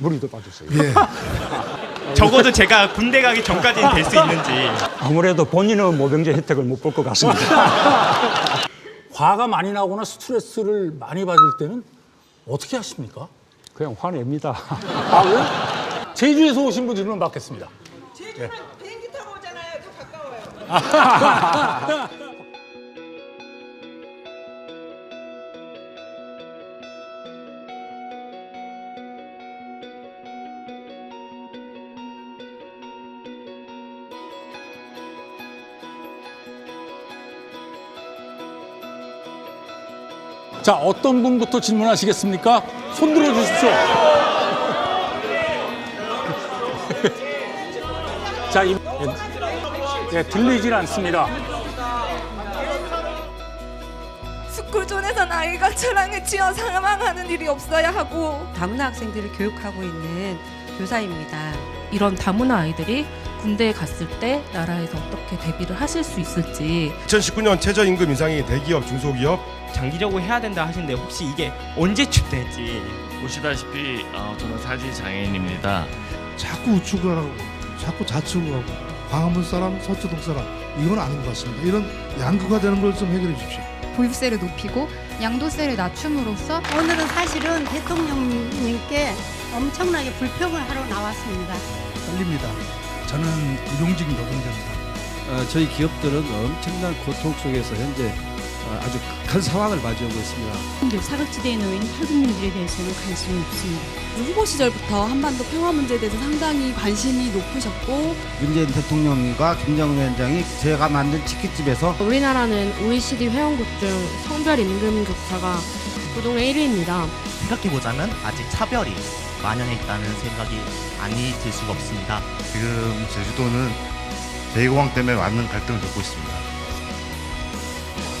무리도 빠졌어요. 예. 적어도 제가 군대 가기 전까지는 될 수 있는지 아무래도 본인은 모병제 혜택을 못 볼 것 같습니다. 화가 많이 나거나 스트레스를 많이 받을 때는 어떻게 하십니까? 그냥 화냅니다. 아, 왜? 제주에서 오신 분 질문 받겠습니다. 제주는 비행기 타고 오잖아요. 더 가까워요. 자, 어떤 분부터 질문하시겠습니까? 손 들어 주십시오. 자, 이, 예, 예, 들리질 않습니다. 스쿨존에선 아이가 차량에 치여 사망하는 일이 없어야 하고 다문화 학생들을 교육하고 있는 교사입니다. 이런 다문화 아이들이 군대에 갔을 때 나라에서 어떻게 대비를 하실 수 있을지 2019년 최저임금 인상이 대기업, 중소기업 장기적으로 해야 된다 하시는데 혹시 이게 언제쯤 될지 보시다시피 어, 저는 사지 장애인입니다. 자꾸 우측을 하고 자꾸 좌측을 하고 광화문 사람, 서초동 사람 이건 아닌 것 같습니다. 이런 양극화 되는 걸 좀 해결해 주십시오. 보유세를 높이고 양도세를 낮춤으로써 오늘은 사실은 대통령님께 엄청나게 불평을 하러 나왔습니다. 떨립니다. 저는 일용직 노동자입니다. 어, 저희 기업들은 엄청난 고통 속에서 현재 어, 아주 극한 상황을 맞이하고 있습니다. 사각지대에 놓인 탈북민들에 대해서는 관심이 없습니다. 후보 시절부터 한반도 평화 문제에 대해서 상당히 관심이 높으셨고 문재인 대통령과 김정은 위원장이 제가 만든 치킨집에서 우리나라는 OECD 회원국 중 성별 임금 격차가 부동의 1위입니다. 생각해보자면 아직 차별이 만연해 있다는 생각이 아니 들 수가 없습니다 지금 제주도는 제2공항 때문에 많은 갈등을 겪고 있습니다.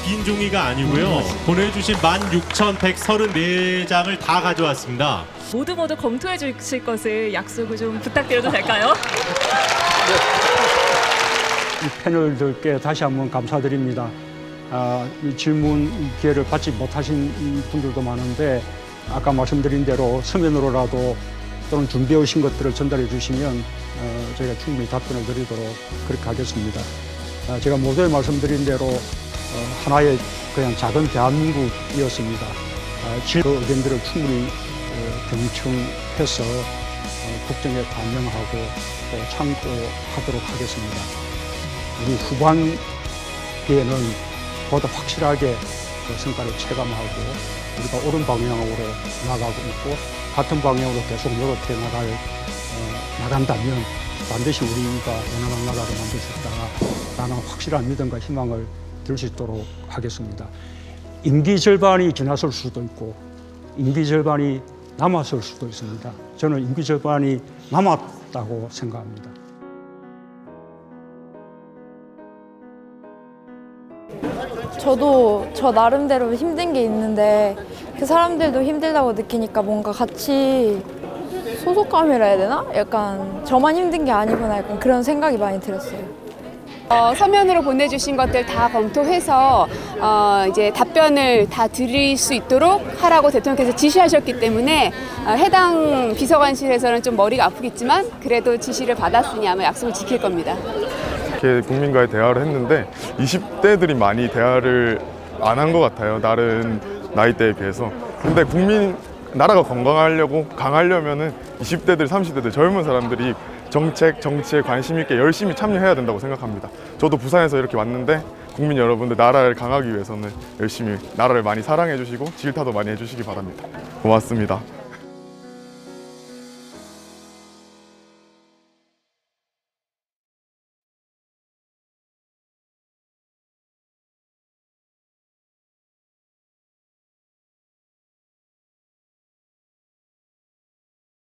긴 종이가 아니고요. 보내주신 16,134장을 다 가져왔습니다. 모두 모두 검토해 주실 것을 약속을 좀 부탁드려도 될까요? 이 패널들께 다시 한번 감사드립니다. 아, 이 질문 기회를 받지 못하신 분들도 많은데 아까 말씀드린 대로 서면으로라도 또는 준비해 오신 것들을 전달해 주시면 어, 저희가 충분히 답변을 드리도록 그렇게 하겠습니다. 아, 제가 모두에 말씀드린 대로 어, 하나의 그냥 작은 대한민국이었습니다. 아, 질 의견들을 충분히 어, 경청해서 어, 국정에 반영하고 또 참고하도록 하겠습니다. 우리 후반기에는 보다 확실하게 그 성과를 체감하고 우리가 옳은 방향으로 나가고 있고 같은 방향으로 계속 노력해 나갈 어, 나간다면 반드시 우리가 원하는 나라를 만들 수 있다라는 확실한 믿음과 희망을 들수 있도록 하겠습니다. 임기 절반이 지났을 수도 있고 임기 절반이 남았을 수도 있습니다. 저는 임기 절반이 남았다고 생각합니다. 저도 저 나름대로 힘든 게 있는데 그 사람들도 힘들다고 느끼니까 뭔가 같이 소속감이라 해야 되나? 약간 저만 힘든 게 아니구나 약간 그런 생각이 많이 들었어요. 어, 서면으로 보내주신 것들 다 검토해서 어, 이제 답변을 다 드릴 수 있도록 하라고 대통령께서 지시하셨기 때문에 어, 해당 비서관실에서는 좀 머리가 아프겠지만 그래도 지시를 받았으니 아마 약속을 지킬 겁니다. 이렇게 국민과의 대화를 했는데 20대들이 많이 대화를 안 한 것 같아요. 다른 나이대에 비해서. 근데 국민 나라가 건강하려고 강하려면은 20대들, 30대들 젊은 사람들이 정책, 정치에 관심 있게 열심히 참여해야 된다고 생각합니다. 저도 부산에서 이렇게 왔는데 국민 여러분들 나라를 강하기 위해서는 열심히 나라를 많이 사랑해 주시고 질타도 많이 해 주시기 바랍니다. 고맙습니다.